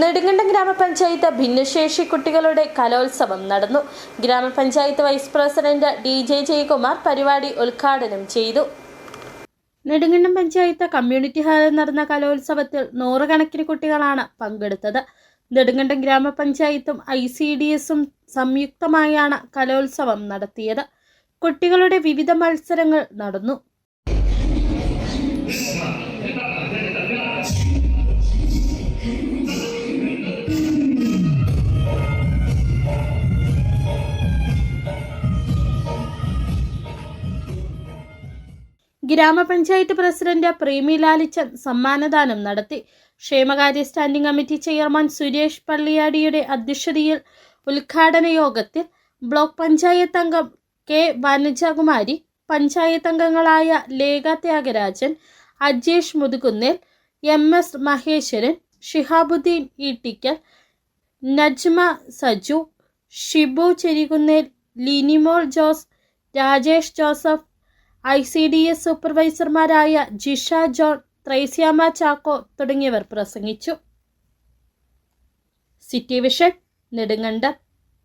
നെടുങ്കണ്ടം ഗ്രാമപഞ്ചായത്ത് ഭിന്നശേഷി കുട്ടികളുടെ കലോത്സവം നടന്നു. ഗ്രാമപഞ്ചായത്ത് vice president D J Jayakumar പരിപാടി ഉദ്ഘാടനം ചെയ്തു. നെടുങ്കണ്ടം പഞ്ചായത്ത് കമ്മ്യൂണിറ്റി ഹാളിൽ നടന്ന കലോത്സവത്തിൽ നൂറുകണക്കിന് കുട്ടികളാണ് പങ്കെടുത്തത്. നെടുങ്കണ്ടം ഗ്രാമപഞ്ചായത്തും ഐ സി ഡി എസും സംയുക്തമായാണ് കലോത്സവം നടത്തിയത്. കുട്ടികളുടെ വിവിധ മത്സരങ്ങൾ നടന്നു. ഗ്രാമപഞ്ചായത്ത് പ്രസിഡന്റ് പ്രേമി ലാലിച്ചൻ സമ്മാനദാനം നടത്തി. ക്ഷേമകാര്യ സ്റ്റാൻഡിംഗ് കമ്മിറ്റി ചെയർമാൻ സുരേഷ് പള്ളിയാടിയുടെ അധ്യക്ഷതയിൽ ഉദ്ഘാടന യോഗത്തിൽ ബ്ലോക്ക് പഞ്ചായത്ത് അംഗം കെ വനജകുമാരി പഞ്ചായത്ത് അംഗങ്ങളായ Lekha Thyagarajan Ajesh Muthukunnel M S Maheswaran Shihabuddin Eettikkal Najma Saju Shibu Cherikunnel Linimol Jose Rajesh Joseph I C D S സൂപ്പർവൈസർമാരായ Jisha John Thresiamma Chacko തുടങ്ങിയവർ പ്രസംഗിച്ചു. City vision Nedumkandam.